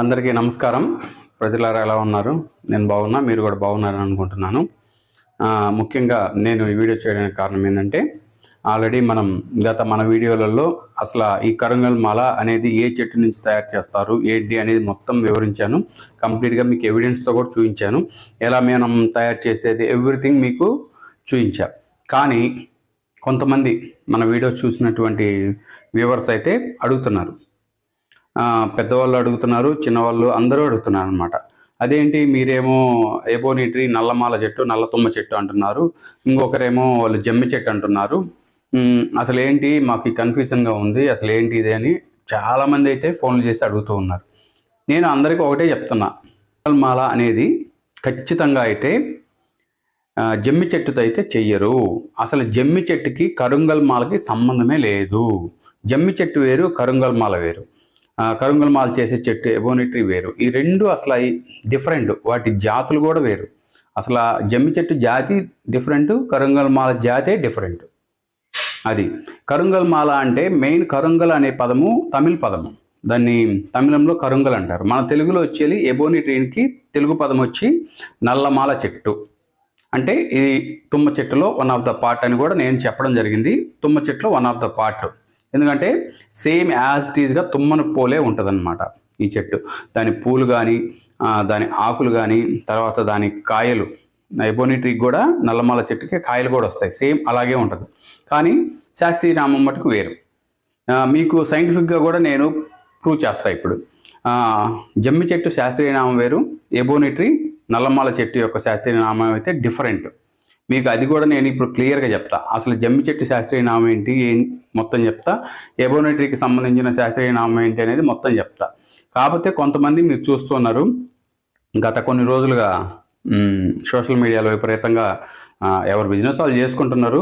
అందరికీ నమస్కారం. ప్రజలారా ఎలా ఉన్నారు? నేను బాగున్నా మీరు కూడా బాగున్నారని అనుకుంటున్నాను. ముఖ్యంగా నేను ఈ వీడియో చేయడానికి కారణం ఏంటంటే ఆల్రెడీ మనం గత మన వీడియోలలో అసలు ఈ కరంగల్ మాల అనేది ఏ చెట్టు నుంచి తయారు చేస్తారు ఏంటి అనేది మొత్తం వివరించాను. కంప్లీట్గా మీకు ఎవిడెన్స్తో కూడా చూపించాను. ఎలా మనం తయారు చేసేది ఎవ్రీథింగ్ మీకు చూపించా. కానీ కొంతమంది మన వీడియో చూసినటువంటి వ్యూవర్స్ అయితే అడుగుతున్నారు. పెద్దవాళ్ళు అడుగుతున్నారు చిన్నవాళ్ళు అందరూ అడుగుతున్నారు అనమాట అదేంటి మీరేమో ఎబోని ట్రీ నల్లమాల చెట్టు నల్ల తుమ్మ చెట్టు అంటున్నారు ఇంకొకరేమో వాళ్ళు జమ్మి చెట్టు అంటున్నారు. అసలు ఏంటి మాకు కన్ఫ్యూజన్గా ఉంది అసలు ఏంటి ఇది అని చాలామంది అయితే ఫోన్లు చేసి అడుగుతూ ఉన్నారు. నేను అందరికీ ఒకటే చెప్తున్నా మాల అనేది ఖచ్చితంగా అయితే జమ్మి చెట్టుతో అయితే చెయ్యరు. అసలు జమ్మి చెట్టుకి కరుంగల్ మాలకి సంబంధమే లేదు. జమ్మి చెట్టు వేరు కరుంగల్ మాల వేరు. ఆ, మాల చేసే చెట్టు ఎబోనిట్రీ వేరు. ఈ రెండు అసలు డిఫరెంట్ వాటి జాతులు కూడా వేరు. అసలు ఆ జమ్మి చెట్టు జాతి డిఫరెంట్ కరుంగల్మాల జాతే డిఫరెంట్ అది. కరుంగల్మాల అంటే మెయిన్ కరుంగల్ అనే పదము తమిళ పదము. దాన్ని తమిళంలో కరుంగల్ అంటారు. మన తెలుగులో వచ్చేది ఎబోనిట్రీకి తెలుగు పదం వచ్చి నల్లమాల చెట్టు. అంటే ఇది తుమ్మ చెట్టులో వన్ ఆఫ్ ద పార్ట్ అని కూడా నేను చెప్పడం జరిగింది. తుమ్మ చెట్టులో వన్ ఆఫ్ ద పార్ట్ ఎందుకంటే సేమ్ యాజ్ ఇట్ ఈజ్గా తుమ్మను పోలే ఉంటుందన్నమాట ఈ చెట్టు. దాని పూలు కానీ దాని ఆకులు కానీ తర్వాత దాని కాయలు ఎబోనిటీకి కూడా నల్లమాల చెట్టుకి కాయలు కూడా వస్తాయి. సేమ్ అలాగే ఉంటుంది. కానీ శాస్త్రీయ నామం మటుకు వేరు. మీకు సైంటిఫిక్గా కూడా నేను ప్రూవ్ చేస్తా ఇప్పుడు. జమ్మి చెట్టు శాస్త్రీయ నామం వేరు ఎబోనిట్రీ నల్లమాల చెట్టు యొక్క శాస్త్రీయ నామం అయితే డిఫరెంట్. మీకు అది కూడా నేను ఇప్పుడు క్లియర్గా చెప్తా. అసలు జమ్మి చెట్టు శాస్త్రీయ నామం ఏంటి? మొత్తం చెప్తా. ఎబోనెటరీకి సంబంధించిన శాస్త్రీయ నామం ఏంటి అనేది మొత్తం చెప్తా. కాకపోతే కొంతమంది మీరు చూస్తున్నారు గత కొన్ని రోజులుగా సోషల్ మీడియాలో విపరీతంగా ఎవరు బిజినెస్ వాళ్ళు చేసుకుంటున్నారు.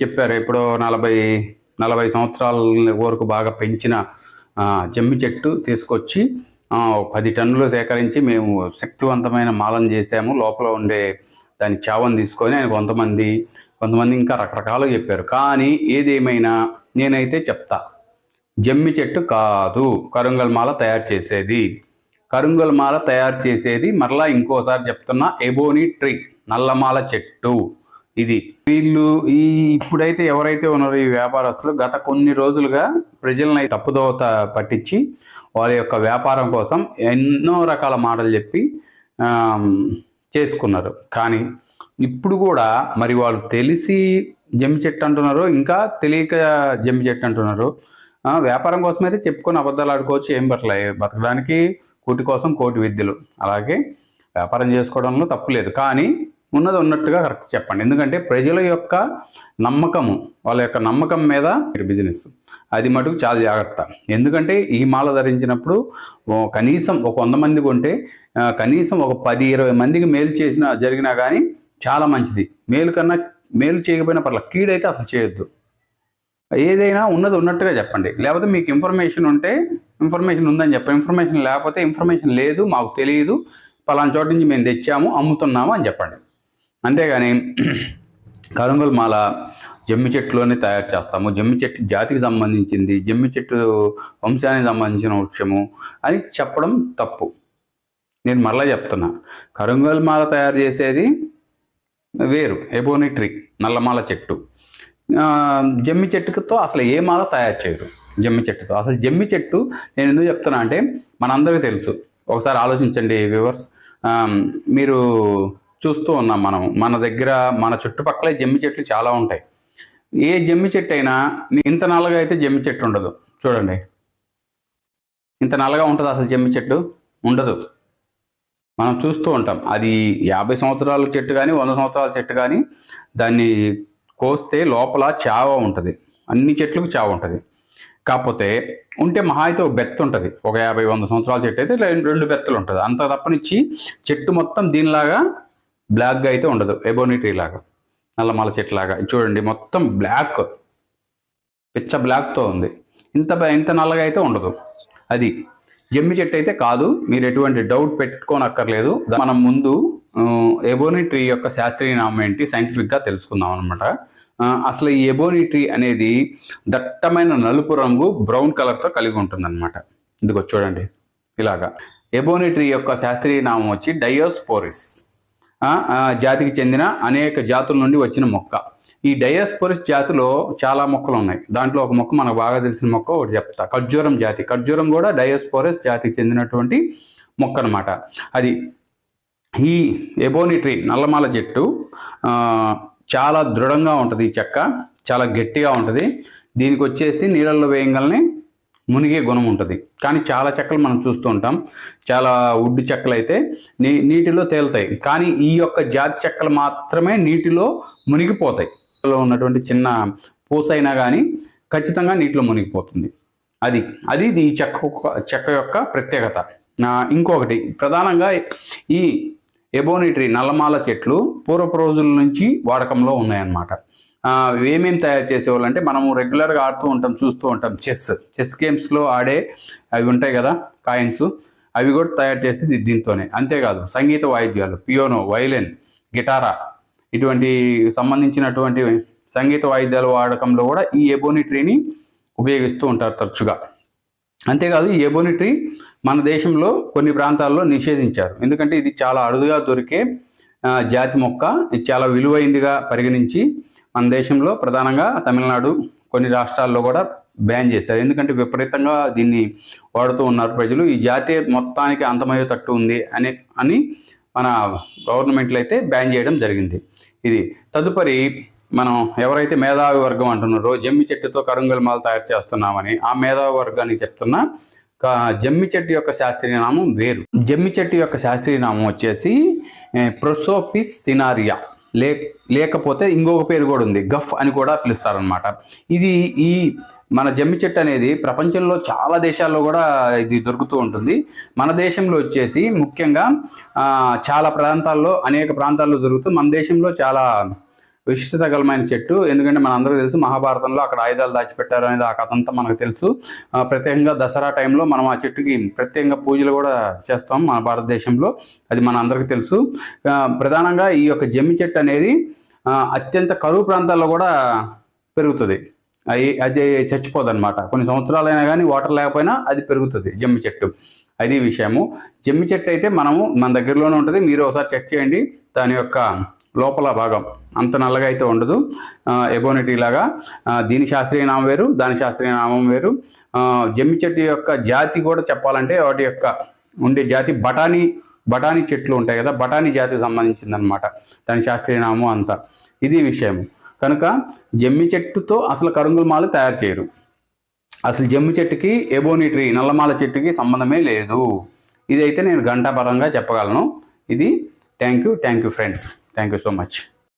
చెప్పారు ఎప్పుడో నలభై నలభై సంవత్సరాల వరకు బాగా పెంచిన జమ్మి చెట్టు తీసుకొచ్చి పది టన్నులు సేకరించి మేము శక్తివంతమైన మాలను చేసాము. లోపల ఉండే దాని చావని తీసుకొని ఆయన కొంతమంది కొంతమంది ఇంకా రకరకాలుగా చెప్పారు. కానీ ఏదేమైనా నేనైతే చెప్తా. జమ్మి చెట్టు కాదు. కరుంగల్ మాల తయారు చేసేది. కరుంగల్ మాల తయారు చేసేది మరలా ఇంకోసారి చెప్తున్నా ఎబోని ట్రీ నల్లమాల చెట్టు ఇది. వీళ్ళు ఈ ఇప్పుడైతే ఎవరైతే ఉన్నారో ఈ వ్యాపారస్తులు గత కొన్ని రోజులుగా ప్రజలను తప్పుదోవత పట్టించి వాళ్ళ యొక్క వ్యాపారం కోసం ఎన్నో రకాల మాటలు చెప్పి చేసుకున్నారు. కానీ ఇప్పుడు కూడా మరి వాళ్ళు తెలిసి జమ్మి చెట్టు అంటున్నారు ఇంకా తెలియక జమ్మి చెట్టు అంటున్నారు వ్యాపారం కోసం అయితే చెప్పుకొని అబద్ధాలు ఆడుకోవచ్చు ఏం పర్లే. బతకడానికి కూటి కోసం కోటి విద్యలు. అలాగే వ్యాపారం చేసుకోవడంలో తప్పు లేదు. కానీ ఉన్నది ఉన్నట్టుగా కరెక్ట్ చెప్పండి. ఎందుకంటే ప్రజల యొక్క నమ్మకము వాళ్ళ యొక్క నమ్మకం మీద మీరు బిజినెస్. అది మటుకు చాలా జాగ్రత్త. ఎందుకంటే ఈ మాల ధరించినప్పుడు కనీసం ఒక వంద మంది కొంటే కనీసం ఒక పది ఇరవై మందికి మేలు చేసిన జరిగినా కానీ చాలా మంచిది. మేలు కన్నా మేలు చేయకపోయినా పర్లేదు కీడైతే అసలు చేయొద్దు. ఏదైనా ఉన్నది ఉన్నట్టుగా చెప్పండి. లేకపోతే మీకు ఇన్ఫర్మేషన్ ఉంటే ఇన్ఫర్మేషన్ ఉందని చెప్పండి. ఇన్ఫర్మేషన్ లేకపోతే ఇన్ఫర్మేషన్ లేదు మాకు తెలియదు. పలానా చోట నుంచి మేము తెచ్చాము అమ్ముతున్నాము అని చెప్పండి. అంతేగాని కరుంగుల మాల జమ్మి చెట్టులోనే తయారు చేస్తాము. జమ్మి చెట్టు జాతికి సంబంధించింది జమ్మి చెట్టు వంశానికి సంబంధించిన వృక్షము అని చెప్పడం తప్పు. నేను మరలా చెప్తున్నా కరుంగల్ మాల తయారు చేసేది వేరు ఎబోనిట్రీ నల్లమాల చెట్టు. జమ్మి చెట్టుతో అసలు ఏ మాల తయారు చేయరు? జమ్మి చెట్టుతో. అసలు జమ్మి చెట్టు నేను ఎందుకు చెప్తున్నా అంటే మనందరికీ తెలుసు. ఒకసారి ఆలోచించండి వ్యూవర్స్. మీరు చూస్తూ ఉన్నాం మనం. మన దగ్గర మన చుట్టుపక్కల జమ్మి చెట్లు చాలా ఉంటాయి. ఏ జమ్మి చెట్టు అయినా ఇంత నల్లగా అయితే జమ్మి చెట్టు ఉండదు. చూడండి. ఇంత నల్లగా ఉంటుంది అసలు జమ్మి చెట్టు? ఉండదు. మనం చూస్తూ ఉంటాం. అది యాభై సంవత్సరాల చెట్టు కానీ వంద సంవత్సరాల చెట్టు కానీ దాన్ని కోస్తే లోపల చావ ఉంటుంది. అన్ని చెట్లకు చావ ఉంటుంది. కాకపోతే ఉంటే మహా అయితే ఒక బెత్త ఉంటుంది. ఒక యాభై వంద సంవత్సరాల చెట్టు అయితే రెండు రెండు బెత్తలు ఉంటుంది. అంత తప్పనిచ్చి చెట్టు మొత్తం దీనిలాగా బ్లాక్గా అయితే ఉండదు. ఎబోనిటీ లాగా. నల్లమల చెట్టు లాగా చూడండి మొత్తం బ్లాక్ పిచ్చ బ్లాక్తో ఉంది. ఇంత ఇంత నల్లగా అయితే ఉండదు. అది జమ్మి చెట్టు అయితే కాదు. మీరు ఎటువంటి డౌట్ పెట్టుకోనక్కర్లేదు. మనం ముందు ఎబోని ట్రీ యొక్క శాస్త్రీయ నామం ఏంటి? సైంటిఫిక్గా తెలుసుకుందాం అనమాట అసలు ఈ ఎబోని ట్రీ అనేది దట్టమైన నలుపు రంగు బ్రౌన్ కలర్తో కలిగి ఉంటుంది అనమాట ఇదిగో చూడండి ఇలాగా. ఎబోని ట్రీ యొక్క శాస్త్రీయ నామం వచ్చి డయోస్పోరిస్ జాతికి చెందిన అనేక జాతుల నుండి వచ్చిన మొక్క. ఈ డయోస్పోరిస్ జాతిలో చాలా మొక్కలు ఉన్నాయి. దాంట్లో ఒక మొక్క మనకు బాగా తెలిసిన మొక్క ఒకటి చెప్తా. ఖర్జూరం జాతి. ఖర్జూరం కూడా డయోస్పోరిస్ జాతికి చెందినటువంటి మొక్క అన్నమాట. అది ఈ ఎబోనిట్రీ నల్లమాల చెట్టు చాలా దృఢంగా ఉంటుంది ఈ చెక్క చాలా గట్టిగా ఉంటుంది. దీనికి వచ్చేసి నీళ్ళల్లో వేయగలని మునిగే గుణం ఉంటుంది. కానీ చాలా చెక్కలు మనం చూస్తూ ఉంటాం. చాలా వుడ్ చెక్కలు అయితే నీ నీటిలో తేలుతాయి. కానీ ఈ యొక్క జాతి చెక్కలు మాత్రమే నీటిలో మునిగిపోతాయి. ఉన్నటువంటి చిన్న పూస అయినా కానీ ఖచ్చితంగా నీటిలో మునిగిపోతుంది. అది అది ఇది ఈ చెక్క చెక్క యొక్క ప్రత్యేకత. ఇంకొకటి ప్రధానంగా ఈ ఎబోనిటరీ నల్లమాల చెట్లు పూర్వపు రోజుల నుంచి వాడకంలో ఉన్నాయన్నమాట. ఏమేమి తయారు చేసేవాళ్ళు అంటే మనము రెగ్యులర్గా ఆడుతూ ఉంటాం చూస్తూ ఉంటాం. చెస్ చెస్ గేమ్స్లో ఆడే అవి ఉంటాయి కదా కాయిన్స్. అవి కూడా తయారు చేసేది దీంతోనే. అంతేకాదు సంగీత వాయిద్యాలు పియోనో వైలిన్ గిటారా ఇటువంటి సంబంధించినటువంటి సంగీత వాయిద్యాల వాడకంలో కూడా ఈ ఎబోని ట్రీని ఉపయోగిస్తూ ఉంటారు తరచుగా. అంతేకాదు ఈ ఎబోని ట్రీ మన దేశంలో కొన్ని ప్రాంతాల్లో నిషేధించారు. ఎందుకంటే ఇది చాలా అరుదుగా దొరికే జాతి మొక్క. ఇది చాలా విలువైందిగా పరిగణించి మన దేశంలో ప్రధానంగా తమిళనాడు కొన్ని రాష్ట్రాల్లో కూడా బ్యాన్ చేశారు. ఎందుకంటే విపరీతంగా దీన్ని వాడుతూ ఉన్నారు ప్రజలు. ఈ జాతీయ మొత్తానికి అంతమయ్యేటట్టు ఉంది అని అని మన గవర్నమెంట్లు అయితే బ్యాన్ చేయడం జరిగింది. ఇది తదుపరి మనం ఎవరైతే మేధావి వర్గం అంటున్నారో జమ్మి చెట్టుతో కరుంగల్మాలు తయారు చేస్తున్నామని ఆ మేధావి వర్గానికి చెప్తున్నా జమ్మి చెట్టు యొక్క శాస్త్రీయ నామం వేరు. జమ్మి చెట్టు యొక్క శాస్త్రీయ నామం వచ్చేసి ప్రొసోపిస్ సినారియా లే లేకపోతే ఇంకొక పేరు కూడా ఉంది గఫ్ అని కూడా పిలుస్తారనమాట ఇది ఈ మన జమ్మి చెట్టు అనేది ప్రపంచంలో చాలా దేశాల్లో కూడా ఇది దొరుకుతూ ఉంటుంది. మన దేశంలో వచ్చేసి ముఖ్యంగా చాలా ప్రాంతాల్లో అనేక ప్రాంతాల్లో దొరుకుతూ మన దేశంలో చాలా విశిష్టతగలమైన చెట్టు. ఎందుకంటే మన అందరికీ తెలుసు మహాభారతంలో అక్కడ ఆయుధాలు దాచిపెట్టారు అనేది ఆ కథ అంతా మనకు తెలుసు. ప్రత్యేకంగా దసరా టైంలో మనం ఆ చెట్టుకి ప్రత్యేకంగా పూజలు కూడా చేస్తాం మన భారతదేశంలో. అది మన అందరికీ తెలుసు ప్రధానంగా ఈ యొక్క జమ్మి చెట్టు అనేది అత్యంత కరువు ప్రాంతాల్లో కూడా పెరుగుతుంది. అది అది చచ్చిపోదు అనమాట కొన్ని సంవత్సరాలైనా కానీ వాటర్ లేకపోయినా అది పెరుగుతుంది జమ్మి చెట్టు. అది విషయము. జమ్మి చెట్టు అయితే మనము మన దగ్గరలోనే ఉంటుంది. మీరు ఒకసారి చెక్ చేయండి. దాని యొక్క లోపల భాగం అంత నల్లగా అయితే ఉండదు. ఎబోనిటీ లాగా. దీని శాస్త్రీయ నామం వేరు దాని శాస్త్రీయ నామం వేరు. జమ్మి చెట్టు యొక్క జాతి కూడా చెప్పాలంటే వాటి యొక్క ఉండే జాతి బఠానీ బఠానీ చెట్లు ఉంటాయి కదా బఠానీ జాతికి సంబంధించింది అనమాట దాని శాస్త్రీయ నామం అంతా. ఇది విషయం. కనుక జమ్మి చెట్టుతో అసలు కరుంగుల మాలు తయారు చేయరు. అసలు జమ్మి చెట్టుకి ఎబోనిట్రీ నల్లమాల చెట్టుకి సంబంధమే లేదు. ఇదైతే నేను గంటాపరంగా చెప్పగలను. ఇది thank you thank you friends. Thank you so much